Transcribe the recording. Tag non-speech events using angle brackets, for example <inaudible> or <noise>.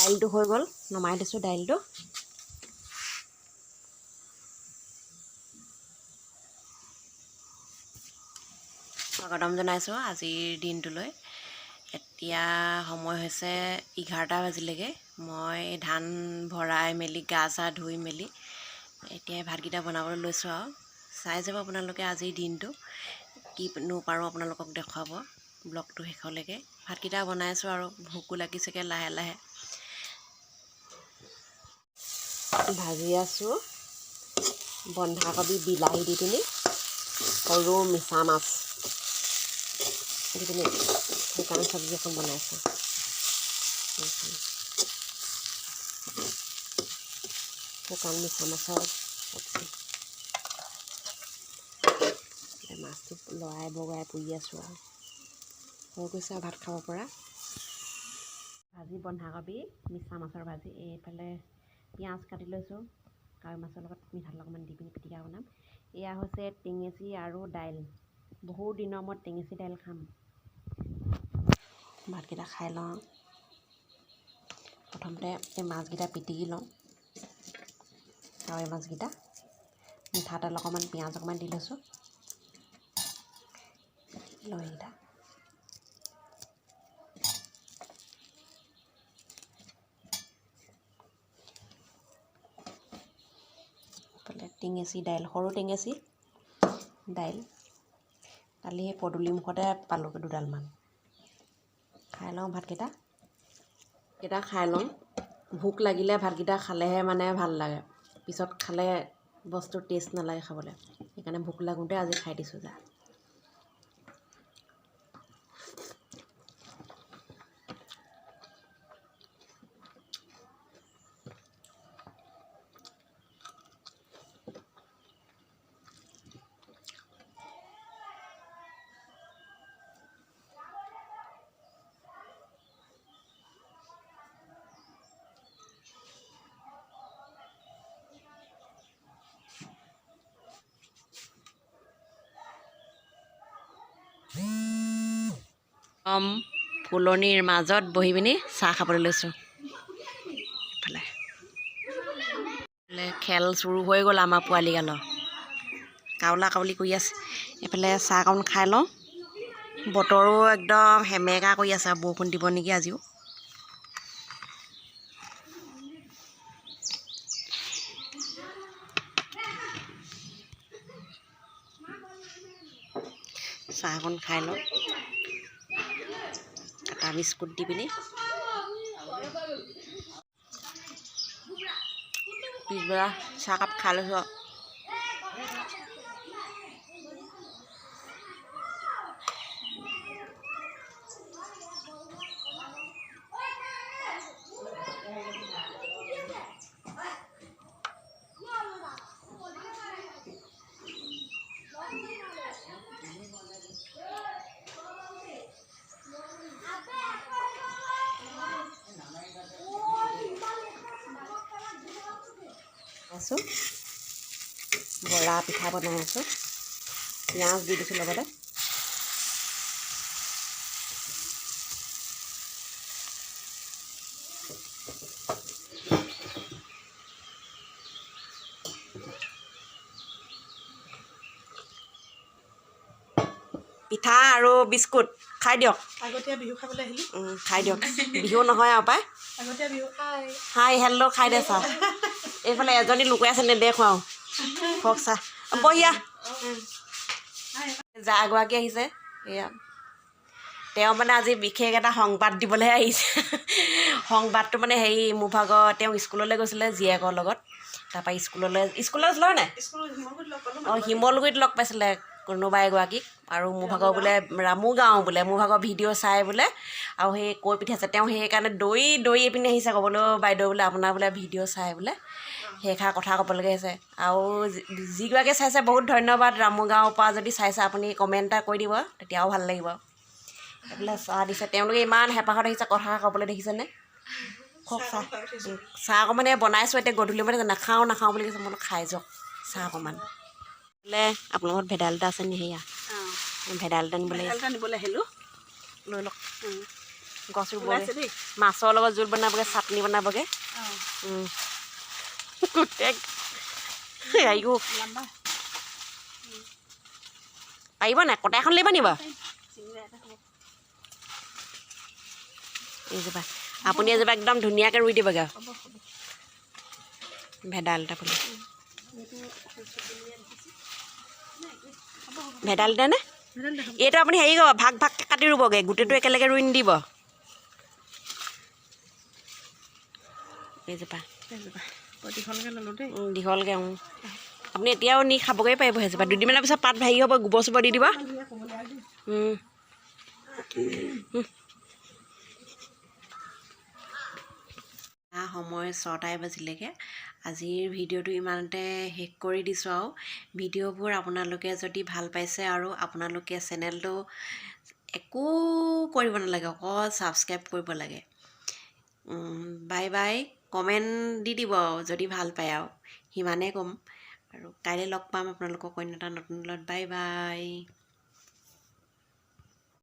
দাইলটো হৈ গ'ল। নমাই দিছোঁ দাইলটো। স্বাগতম জনাইছোঁ আজিৰ দিনটোলৈ। এতিয়া সময় হৈছে এঘাৰটা বাজিলেগৈ। মই ধান ভৰাই মেলি গা চা ধুই মেলি এতিয়া ভাতকেইটা বনাবলৈ লৈছোঁ আৰু। চাই যাব আপোনালোকে আজিৰ দিনটো। কিনো পাৰোঁ আপোনালোকক দেখুৱাব। ব্লগটো শেষলৈকে। ভাতকেইটা বনাইছোঁ আৰু ভোকো লাগিছেগৈ লাহে লাহে। ভাজি আছোঁ। বন্ধাকবি বিলাহী দি পিনি সৰু মিছা মাছ। দি পিনি শুকান চব্জি এখন বনাইছোঁ। শুকান মিছা মাছৰ মাছটো লৰাই বগৰাই পুৰি আছোঁ আৰু। হৈ গৈছে ভাত খাব পৰা। ভাজি বন্ধাকবি মিছা মাছৰ ভাজি এইফালে পিঁয়াজ কাটি লৈছোঁ কাৱৈ মাছৰ লগত মিঠাতেল অকণমান দি পিনি পিটিকা বনাম। এয়া হৈছে টেঙেচি আৰু দাইল। বহুত দিনৰ মূৰত টেঙেচি দাইল খাম। ভাতকেইটা খাই লওঁ। প্ৰথমতে এই মাছকেইটা পিটিকি লওঁ। কাৱৈ মাছকেইটা মিঠাতেল অকণমান পিঁয়াজ অকণমান দি লৈছোঁ। লৈ এইকেইটা এইফালে টেঙেচি দাইল সৰু টেঙেচি দাইল কালি সেই পদূলি মুখতে পালোঁ দুডালমান। খাই লওঁ ভাতকেইটা। কেইটা খাই লওঁ। ভোক লাগিলে ভাতকেইটা খালেহে মানে ভাল লাগে। পিছত খালে বস্তুৰ টেষ্ট নালাগে খাবলৈ। সেইকাৰণে ভোক লাগোঁতে আজি খাই দিছোঁ যা। কম ফুলনিৰ মাজত বহি পিনি চাহ খাবলৈ লৈছোঁ। এইফালে খেল চুৰু হৈ গ'ল আমাৰ পোৱালিগালৰ কাউলা কাউলি কৰি আছে। এইফালে চাহকণ খাই লওঁ। বতৰো একদম সেমেকা কৰি আছে বৰষুণ দিব নেকি আজিও। চাহকণ খাই লওঁ। বিস্কুট দি পিনি পিছবেলা চাহকাপ খাই লৈছোঁ আছোঁ বৰা পিঠা বনাই আছোঁ পিঁয়াজ দি দিছোঁ লগতে। পিঠা আৰু বিস্কুট খাই দিয়ক। আগতীয়া বিহু খাবলৈ আহিলোঁ। খাই দিয়ক। বিহু নহয় আৰু পাই। আগতীয়া বিহু হাই হেল্ল' খাই দে চাহ <laughs> এইফালে এজনী লুকুৱাই আছে নেদেখুৱা আৰু। হওক চাহ বহিয়া যা এগৰাকী আহিছে। এয়া। তেওঁ মানে আজি বিশেষ এটা সংবাদ দিবলৈহে আহিছে। সংবাদটো মানে হেৰি মোৰ ভাগৰ তেওঁ স্কুললৈ গৈছিলে জীয়েকৰ লগত। তাৰপৰা স্কুললৈ স্কুললৈ গৈছিলে হয় নাই? অঁ শিমলগুৰিত লগ পাইছিলে। কোনোবা এগৰাকীক আৰু মোৰ ভাগৰ বোলে ৰামু গাঁও বোলে মোৰ ভাগৰ ভিডিঅ' চাই বোলে। আৰু সেই কৈ পঠিয়াইছে তেওঁ সেইকাৰণে দৌৰি দৌৰি পিনি আহিছে ক'বলৈ বাইদেউ বোলে আপোনাৰ বোলে ভিডিঅ' চাই বোলে। সেইষাৰ কথা ক'বলগীয়া হৈছে। আৰু যিগৰাকীয়ে চাইছে বহুত ধন্যবাদ ৰামু গাঁৱৰ পৰা যদি চাইছে আপুনি কমেণ্ট এটা কৰি দিব তেতিয়াও ভাল লাগিব। এইফালে চাহ দিছে তেওঁলোকে ইমান হেঁপাহত আহিছে কথা ক'বলৈ দেখিছেনে? কওক চাহ চাহ অকণমান বনাইছোঁ এতিয়া গধূলি মানে নাখাওঁ নাখাওঁ বুলি কৈছে মই খাই যাওক চাহ অকণমান। বোলে আপোনাৰ ঘৰত ভেদাইলতা আছে নি সেয়া? ভেদাইলতা নিবলৈ। ভেদাইলতা নিবলৈ আহিলোঁ। লৈ লওক। গছ ৰুবগৈ। দেই। মাছৰ লগত জোল বনাবগৈ চাটনি বনাবগৈ। গোটেই পাৰিব নাই? কটা এখন লাগিব নি বাৰু? এইজোপা আপুনি এজোপা একদম ধুনীয়াকৈ ৰুই দিবগৈ ভেদাইলতা এইটো চুকুমীয়া দেখিছোঁ নাই এইটো হ'ব হ'ব ভেদাইলতা নে? ভেদাইল দেখাব এইটো আপুনি হেৰি কৰিব ভাগ ভাগকৈ কাটি ৰুবগৈ গোটেইটো একেলগে ৰুই নিদিব। এইজোপা। দীঘলকৈ উম। আপুনি এতিয়াও নি খাবগৈ পাৰিব সেইজোপা। দুদিনমানৰ পিছত পাত ভাগি হ'ব গোবৰ চোবৰ দি দিব। সময় ছটাই বাজিলেগৈ। আজিৰ ভিডিঅ'টো ইমানতে শেষ কৰি দিছোঁ আৰু। ভিডিঅ'বোৰ আপোনালোকে যদি ভাল পাইছে আৰু আপোনালোকে চেনেলটো একো কৰিব নালাগে অকল ছাবস্ক্ৰাইব কৰিব লাগে। বাই বাই কমেণ্ট দি দিব যদি ভাল পায় আৰু। সিমানেই ক'ম আৰু কাইলৈ লগ পাম আপোনালোকক অন্য এটা নতুন লগত বাই বাই।